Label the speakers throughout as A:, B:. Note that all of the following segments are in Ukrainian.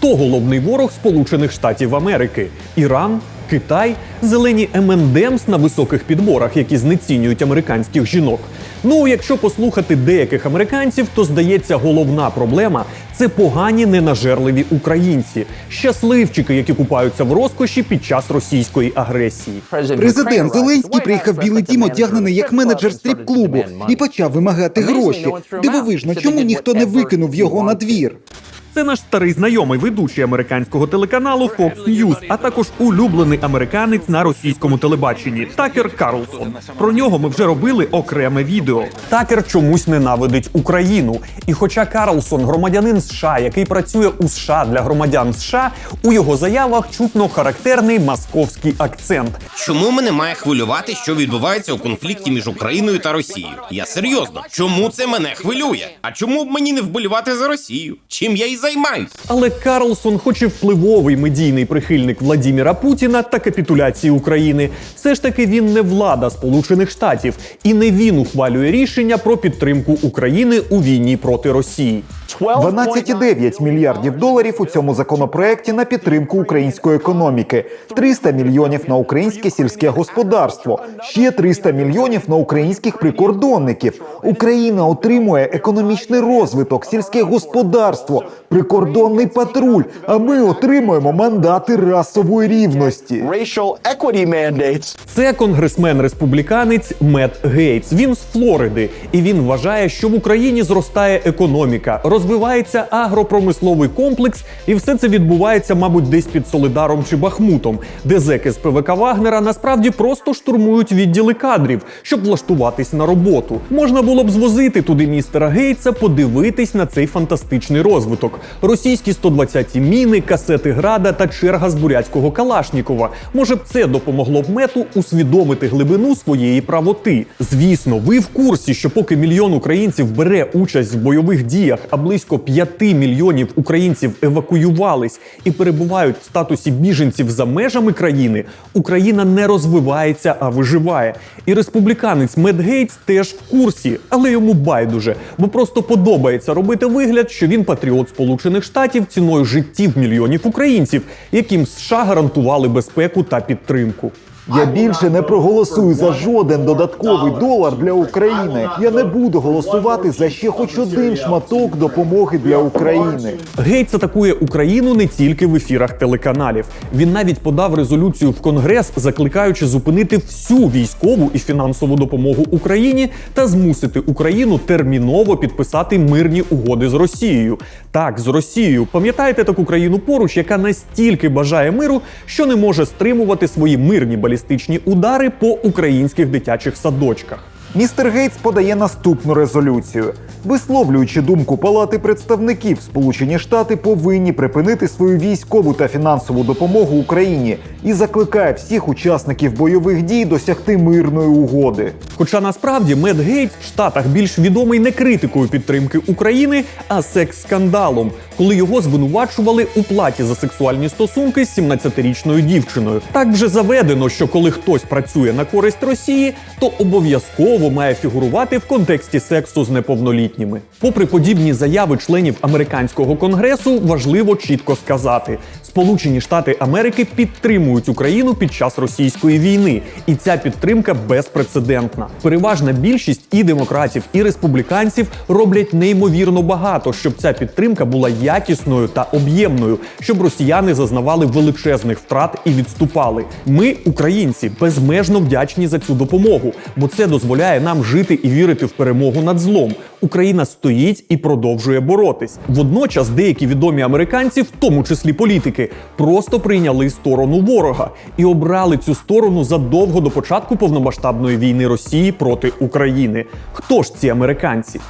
A: Хто головний ворог Сполучених Штатів Америки? Іран? Китай, зелені МНДМС на високих підборах, які знецінюють американських жінок. Ну, якщо послухати деяких американців, то здається, головна проблема це погані ненажерливі українці, щасливчики, які купаються в розкоші під час російської агресії.
B: Президент Зеленський приїхав в Білий Дім одягнений як менеджер стріп-клубу і почав вимагати гроші. Дивовижно, чому ніхто не викинув його на двір?
A: Це наш старий знайомий ведучий американського телеканалу Fox News, а також улюблений американець на російському телебаченні Такер Карлсон. Про нього ми вже робили окреме відео. Такер чомусь ненавидить Україну. І хоча Карлсон громадянин США, який працює у США для громадян США, у його заявах чутно характерний московський акцент.
C: Чому мене має хвилювати, що відбувається у конфлікті між Україною та Росією? Я серйозно, чому це мене хвилює? А чому б мені не вболівати за Росію? Чим я і займаюсь?
A: Але Карлсон, хоч і впливовий медійний прихильник Владіміра Путіна та капітуляції України, все ж таки він не влада Сполучених Штатів, і не він ухвалює рішення про підтримку України у війні проти Росії.
B: 12,9 мільярдів доларів у цьому законопроекті на підтримку української економіки, 300 мільйонів на українське сільське господарство, ще 300 мільйонів на українських прикордонників. Україна отримує економічний розвиток, сільське господарство, прикордонний патруль. А ми отримуємо мандати расової рівності.
A: Це конгресмен-республіканець Мет Гейтс. Він з Флориди, і він вважає, що в Україні зростає економіка, розвивається агропромисловий комплекс, і все це відбувається, мабуть, десь під Солидаром чи Бахмутом, де зеки з ПВК Вагнера насправді просто штурмують відділи кадрів, щоб влаштуватись на роботу. Можна було б звозити туди містера Гейтса, подивитись на цей фантастичний розвиток. Російські 120-ті міни, касети града та черга з бурятського Калашнікова. Може б це допомогло б мету усвідомити глибину своєї правоти. Звісно, ви в курсі, що поки мільйон українців бере участь в бойових діях, а близько 5 мільйонів українців евакуювались і перебувають в статусі біженців за межами країни, Україна не розвивається, а виживає. І республіканець Мед Гейтс теж в курсі, але йому байдуже, бо просто подобається робити вигляд, що він патріот Сполучених Штатів ціною життів мільйонів українців, яким США гарантували безпеку та підтримку.
B: Я більше не проголосую за жоден додатковий долар для України. Я не буду голосувати за ще хоч один шматок допомоги для України.
A: Гейтс атакує Україну не тільки в ефірах телеканалів. Він навіть подав резолюцію в Конгрес, закликаючи зупинити всю військову і фінансову допомогу Україні та змусити Україну терміново підписати мирні угоди з Росією. Так, з Росією. Пам'ятаєте таку країну поруч, яка настільки бажає миру, що не може стримувати свої мирні балістичні удари по українських дитячих садочках.
B: Містер Гейтс подає наступну резолюцію. Висловлюючи думку Палати представників, Сполучені Штати повинні припинити свою військову та фінансову допомогу Україні і закликає всіх учасників бойових дій досягти мирної угоди.
A: Хоча насправді Мед Гейтс в Штатах більш відомий не критикою підтримки України, а секс-скандалом, коли його звинувачували у платі за сексуальні стосунки з 17-річною дівчиною. Так вже заведено, що коли хтось працює на користь Росії, то обов'язково має фігурувати в контексті сексу з неповнолітніми. Попри подібні заяви членів американського конгресу, важливо чітко сказати: Сполучені Штати Америки підтримують Україну під час російської війни, і ця підтримка безпрецедентна. Переважна більшість і демократів, і республіканців роблять неймовірно багато, щоб ця підтримка була якісною та об'ємною, щоб росіяни зазнавали величезних втрат і відступали. Ми, українці, безмежно вдячні за цю допомогу, бо це дозволяє нам жити і вірити в перемогу над злом. Україна стоїть і продовжує боротись. Водночас деякі відомі американці, в тому числі політики, просто прийняли сторону ворога і обрали цю сторону задовго до початку повномасштабної війни Росії проти України. Хто ж ці американці?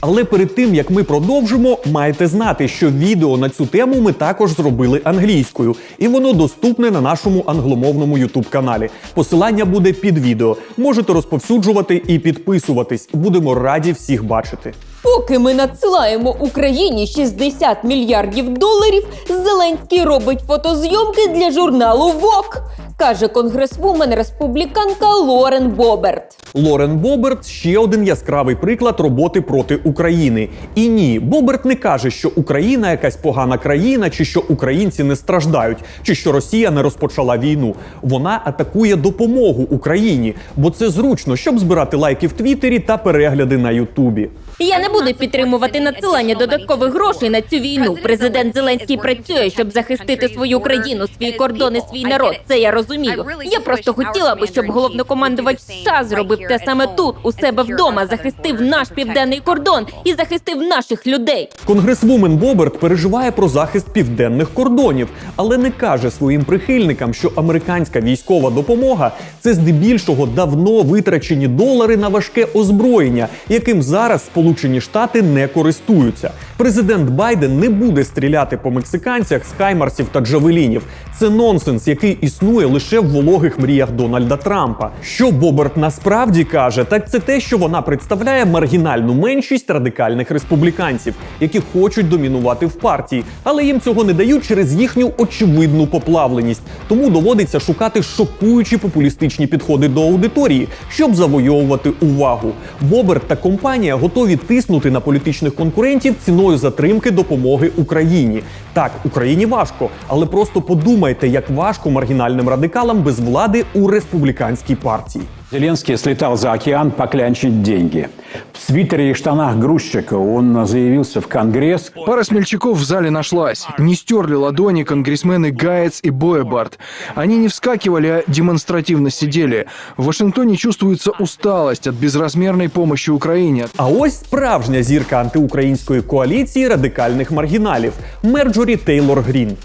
A: Але перед тим як ми продовжимо, маєте знати, що відео на цю тему ми також зробили англійською, і воно доступне на нашому англомовному youtube каналі. Посилання буде під відео. Можете розповсюджувати і підписуватись. Будемо раді всіх бачити.
D: Поки ми надсилаємо Україні 60 мільярдів доларів, Зеленський робить фотозйомки для журналу Vogue, каже конгресвумен республіканка Лорен Боберт.
A: Лорен Боберт ще один яскравий приклад роботи проти України. І ні, Боберт не каже, що Україна якась погана країна, чи що українці не страждають, чи що Росія не розпочала війну. Вона атакує допомогу Україні, бо це зручно, щоб збирати лайки в Твіттері та перегляди на Ютубі.
D: Я не буду підтримувати надсилання додаткових грошей на цю війну. Президент Зеленський працює, щоб захистити свою країну, свій кордон і свій народ. Це я розумію. Я просто хотіла би, щоб головнокомандувач США зробив те саме тут, у себе вдома, захистив наш південний кордон і захистив наших людей.
A: Конгресвумен Боберт переживає про захист південних кордонів, але не каже своїм прихильникам, що американська військова допомога це здебільшого давно витрачені долари на важке озброєння, яким зараз Сполучені Штати не користуються. Президент Байден не буде стріляти по мексиканцях з хаймарсів та джавелінів. Це нонсенс, який існує лише в вологих мріях Дональда Трампа. Що Боберт насправді каже, так це те, що вона представляє маргінальну меншість радикальних республіканців, які хочуть домінувати в партії, але їм цього не дають через їхню очевидну поплавленість. Тому доводиться шукати шокуючі популістичні підходи до аудиторії, щоб завойовувати увагу. Боберт та компанія готові тиснути на політичних конкурентів ціною затримки допомоги Україні. Так, Україні важко, але просто подумайте, як важко маргінальним радикалам без влади у республіканській партії.
E: Зеленский слетал за океан поклянчить деньги. В свитере и штанах грузчика он заявился в Конгресс.
F: Пара смельчаков в зале нашлась. Не стерли ладони конгрессмены Гаец и Боебард. Они не вскакивали, а демонстративно сидели. В Вашингтоне чувствуется усталость от безразмерной помощи Украине.
A: А ось справжня зірка антиукраїнської коаліції радикальних маргіналів Мерджорі Тейлор Грін.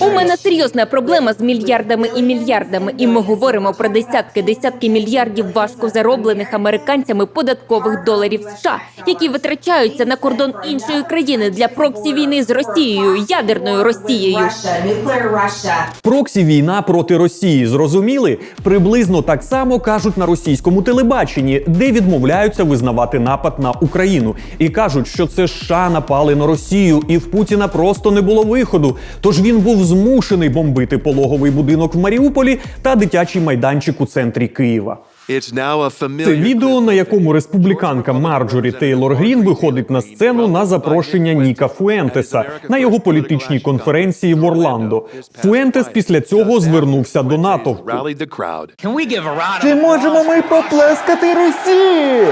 D: У мене серйозна проблема з мільярдами і мільярдами, і ми говоримо про десятки, десятки мільярдів важко зароблених американцями податкових доларів США, які витрачаються на кордон іншої країни для проксі війни з Росією, ядерною Росією.
A: Проксі війна проти Росії. Зрозуміли? Приблизно так само кажуть на російському телебаченні, де відмовляються визнавати напад на Україну і кажуть, що це США напали на Росію, і в Путіна просто не було виходу. Тож він був змушений бомбити пологовий будинок в Маріуполі та дитячий майданчик у центрі Києва.
G: It's now
A: Це відео, на якому республіканка Марджорі Тейлор Грін виходить на сцену на запрошення Ніка Фуентеса на його політичній конференції в Орландо. Фуентес після цього звернувся до
G: НАТО.
B: Чи можемо ми поплескати Росії?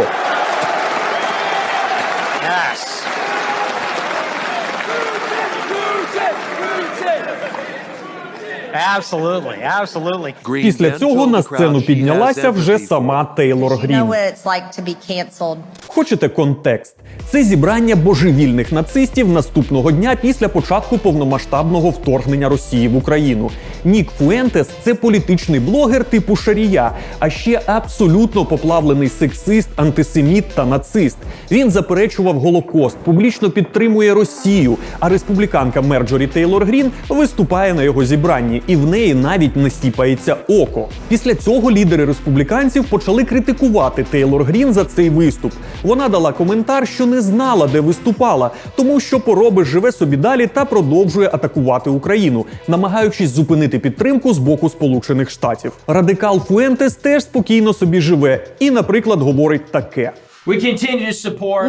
A: Після цього на сцену піднялася вже сама Тейлор
H: You know
A: Грін.
H: what it's like to be canceled.
A: Хочете контекст? Це зібрання божевільних нацистів наступного дня після початку повномасштабного вторгнення Росії в Україну. Нік Фуентес це політичний блогер типу Шарія, а ще абсолютно поплавлений сексист, антисеміт та нацист. Він заперечував Голокост, публічно підтримує Росію. А республіканка Мерджорі Тейлор Грін виступає на його зібранні, і в неї навіть не стіпається око. Після цього лідери республіканців почали критикувати Тейлор Грін за цей виступ. Вона дала коментар, що не знала, де виступала, тому що пороби живе собі далі та продовжує атакувати Україну, намагаючись зупинити підтримку з боку Сполучених Штатів. Радикал Фуентес теж спокійно собі живе і, наприклад, говорить таке.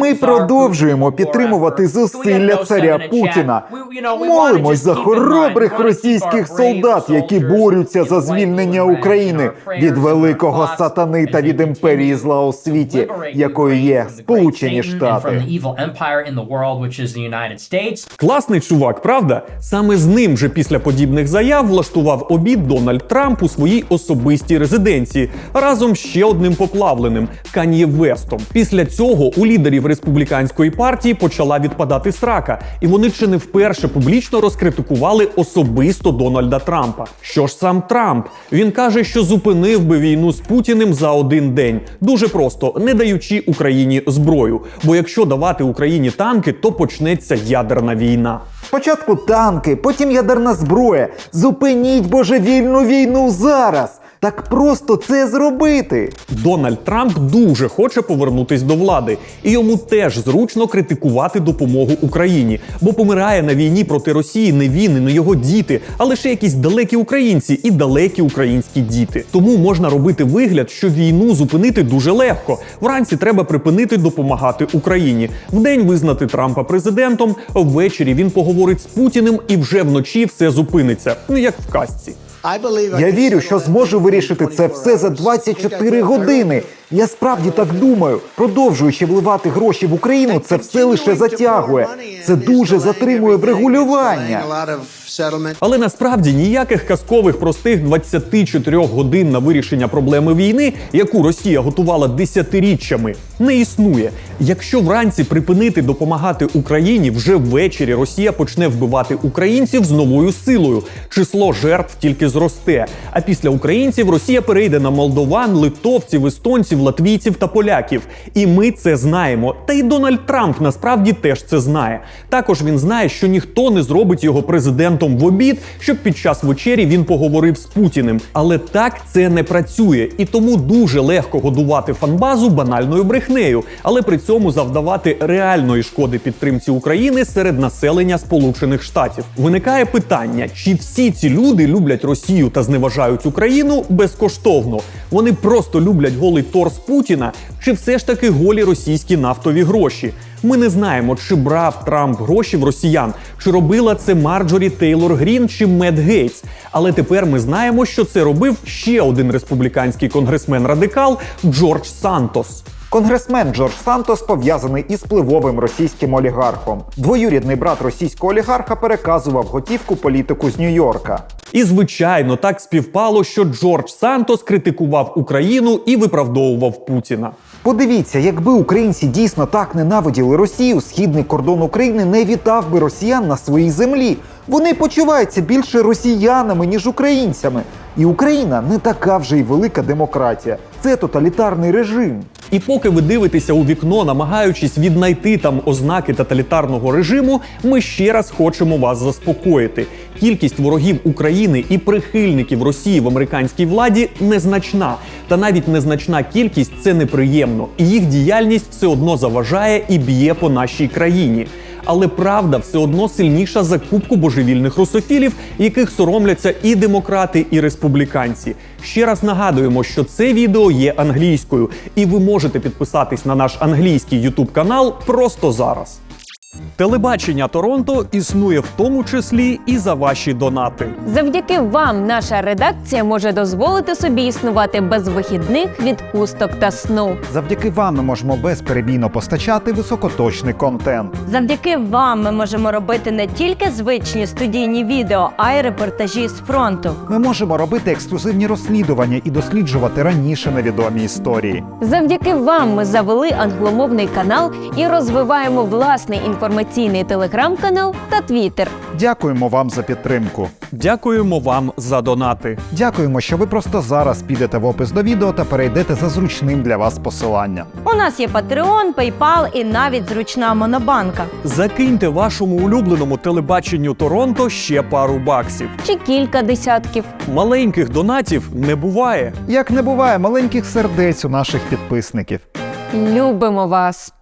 B: Ми продовжуємо підтримувати зусилля царя Путіна. Молимось за хоробрих російських солдат, які борються за звільнення України від великого сатани та від імперії зла у світі, якою є Сполучені Штати.
A: Класний чувак, правда? Саме з ним же після подібних заяв влаштував обід Дональд Трамп у своїй особистій резиденції разом з ще одним поплавленим Кан'є Вестом. Після цього у лідерів республіканської партії почала відпадати срака, і вони чи не вперше публічно розкритикували особисто Дональда Трампа. Що ж сам Трамп? Він каже, що зупинив би війну з Путіним за один день. Дуже просто не даючи Україні зброю. Бо якщо давати Україні танки, то почнеться ядерна війна.
B: Спочатку танки, потім ядерна зброя. Зупиніть божевільну війну зараз. Так просто це зробити.
A: Дональд Трамп дуже хоче повернутись до влади, і йому теж зручно критикувати допомогу Україні, бо помирає на війні проти Росії не він не його діти, а лише якісь далекі українці і далекі українські діти. Тому можна робити вигляд, що війну зупинити дуже легко. Вранці треба припинити допомагати Україні. Вдень визнати Трампа президентом. Ввечері він поговорить з Путіним, і вже вночі все зупиниться. Ну як в казці.
B: Я вірю, що зможу вирішити це все за 24 години. Я справді так думаю. Продовжуючи вливати гроші в Україну, це все лише затягує. Це дуже затримує врегулювання.
A: Але насправді ніяких казкових простих 24 годин на вирішення проблеми війни, яку Росія готувала десятиріччями, не існує. Якщо вранці припинити допомагати Україні, вже ввечері Росія почне вбивати українців з новою силою. Число жертв тільки зросте. А після українців Росія перейде на молдован, литовців, естонців, латвійців та поляків. І ми це знаємо. Та й Дональд Трамп насправді теж це знає. Також він знає, що ніхто не зробить його президентом в обід, щоб під час вечері він поговорив з Путіним. Але так це не працює, і тому дуже легко годувати фанбазу банальною брехнею, але при цьому завдавати реальної шкоди підтримці України серед населення Сполучених Штатів. Виникає питання, чи всі ці люди люблять Росію та зневажають Україну безкоштовно. Вони просто люблять голий торс Путіна, чи все ж таки голі російські нафтові гроші. Ми не знаємо, чи брав Трамп гроші в росіян, чи робила це Марджорі Тейлор Грін чи Мед Гейтс. Але тепер ми знаємо, що це робив ще один республіканський конгресмен-радикал Джордж Сантос.
B: Конгресмен Джордж Сантос пов'язаний із впливовим російським олігархом. Двоюрідний брат російського олігарха переказував готівку політику з Нью-Йорка.
A: І звичайно, так співпало, що Джордж Сантос критикував Україну і виправдовував Путіна.
B: Подивіться, якби українці дійсно так ненавиділи Росію, східний кордон України не вітав би росіян на своїй землі. Вони почуваються більше росіянами, ніж українцями. І Україна не така вже й велика демократія. Це тоталітарний режим.
A: І поки ви дивитеся у вікно, намагаючись віднайти там ознаки тоталітарного режиму, ми ще раз хочемо вас заспокоїти. Кількість ворогів України і прихильників Росії в американській владі незначна. Та навіть незначна кількість це неприємно, і їх діяльність все одно заважає і б'є по нашій країні. Але правда все одно сильніша за кубку божевільних русофілів, яких соромляться і демократи, і республіканці. Ще раз нагадуємо, що це відео є англійською, і ви можете підписатись на наш англійський ютуб канал просто зараз. Телебачення Торонто існує в тому числі і за ваші донати.
G: Завдяки вам наша редакція може дозволити собі існувати без вихідних, відпусток та сну.
B: Завдяки вам ми можемо безперебійно постачати високоточний контент.
G: Завдяки вам ми можемо робити не тільки звичні студійні відео, а й репортажі з фронту.
B: Ми можемо робити ексклюзивні розслідування і досліджувати раніше невідомі історії.
G: Завдяки вам ми завели англомовний канал і розвиваємо власний інформаційний телеграм-канал та твіттер.
B: Дякуємо вам за підтримку.
A: Дякуємо вам за донати.
B: Дякуємо, що ви просто зараз підете в опис до відео та перейдете за зручним для вас посиланням.
G: У нас є Patreon, PayPal і навіть зручна монобанка.
A: Закиньте вашому улюбленому телебаченню Торонто ще пару баксів.
G: Чи кілька десятків.
A: Маленьких донатів не буває.
B: Як не буває маленьких сердець у наших підписників.
G: Любимо вас!